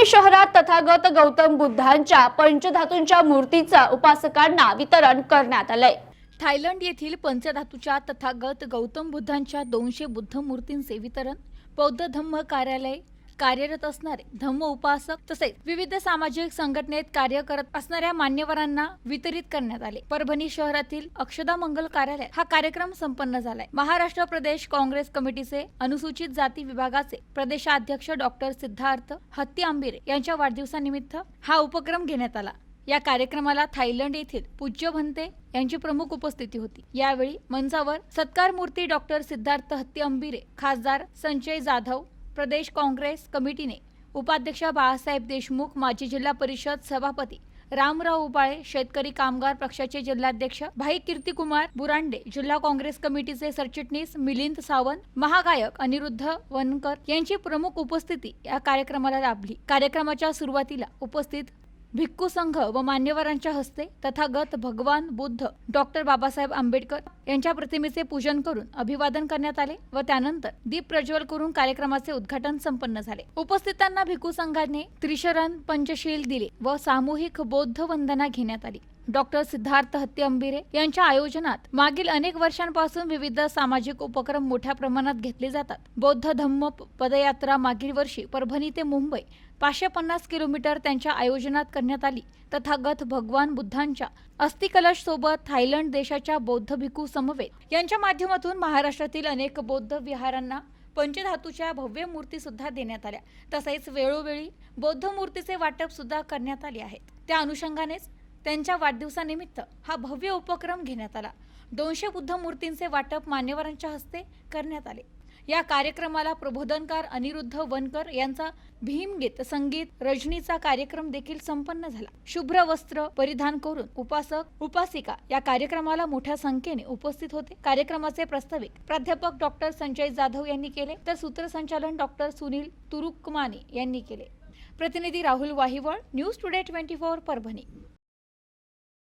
परभणी शहरात तथागत गौतम बुद्धांच्या पंचधातूंच्या मूर्तीचा उपासकांना वितरण करण्यात आलंय. थायलंड येथील पंचधातूच्या तथागत गौतम बुद्धांच्या दोनशे बुद्ध मूर्तींचे वितरण बौद्ध धम्म कार्यालय कार्यरत असणारे धम्म उपासक तसेच विविध सामाजिक संघटनेत कार्य करत असणाऱ्या मान्यवरांना वितरित करण्यात आले. परभणी शहरातील अक्षदा मंगल कार्यालय हा कार्यक्रम संपन्न झालाय. महाराष्ट्र प्रदेश काँग्रेस कमिटीचे अनुसूचित जाती विभागाचे प्रदेशाध्यक्ष डॉक्टर सिद्धार्थ हत्ती आंबिरे यांच्या वाढदिवसानिमित्त हा उपक्रम घेण्यात आला. या कार्यक्रमाला थायलंड येथील पूज्य भंते यांची प्रमुख उपस्थिती होती. यावेळी मंचावर सत्कार मूर्ती डॉक्टर सिद्धार्थ हत्ती अंबिरे खासदार संजय जाधव प्रदेश काँग्रेस कमिटीने उपाध्यक्ष बाळासाहेब देशमुख माजी जिल्हा परिषद सभापती रामराव उबाळे शेतकरी कामगार पक्षाचे जिल्हाध्यक्ष भाई कीर्तिकुमार बुरांडे जिल्हा काँग्रेस कमिटीचे सरचिटणीस मिलिंद सावंत महागायक अनिरुद्ध वनकर यांची प्रमुख उपस्थिती या कार्यक्रमाला लाभली. कार्यक्रमाच्या सुरुवातीला उपस्थित भिक्खू संघ व मान्यवरांच्या हस्ते तथागत भगवान बुद्ध डॉक्टर बाबासाहेब आंबेडकर यांच्या प्रतिमेचे पूजन करून अभिवादन करण्यात आले व त्यानंतर दीप प्रज्वल करून कार्यक्रमाचे उद्घाटन संपन्न झाले. उपस्थितांना भिक्खू संघाने त्रिशरण पंचशील दिले व सामूहिक बौद्ध वंदना घेण्यात आली. डॉक्टर सिद्धार्थ हत्ती अंबिरे यांच्या आयोजनात मागील अनेक वर्षांपासून विविध सामाजिक उपक्रम मोठ्या प्रमाणात घेतले जातात. बौद्ध धम्म पदयात्रा मागील वर्षी परभणी ते मुंबई पाचशे पन्नास किलोमीटर त्यांच्या आयोजनात करण्यात आली. तथागत भगवान बुद्धांच्या अस्थिकलश सोबत थायलंड देशाच्या बौद्ध भिक्खू समवेत यांच्या माध्यमातून महाराष्ट्रातील अनेक बौद्ध विहारांना पंचधातूच्या भव्य मूर्ती सुद्धा देण्यात आल्या. तसेच वेळोवेळी बौद्ध मूर्तीचे वाटप सुद्धा करण्यात आले आहेत. त्या अनुषंगानेच त्यांच्या वाढदिवसानिमित्त हा भव्य उपक्रम घेण्यात आला. दोनशे बुद्ध मूर्तींचे वाटप मान्यवरांच्या हस्ते करण्यात आले. या कार्यक्रमाला प्रबोधनकार अनिरुद्ध वनकर यांचा भीमगीत संगीत रजनीचा कार्यक्रम देखील संपन्न झाला. शुभ्र वस्त्र परिधान करून उपासक उपासिका या कार्यक्रमाला मोठ्या संख्येने उपस्थित होते. कार्यक्रमाचे प्रस्ताविक प्राध्यापक डॉक्टर संजय जाधव यांनी केले तर सूत्रसंचालन डॉक्टर सुनील तुरुकमाने यांनी केले. प्रतिनिधी Rahul Wahiwal news today twenty four Parbhani.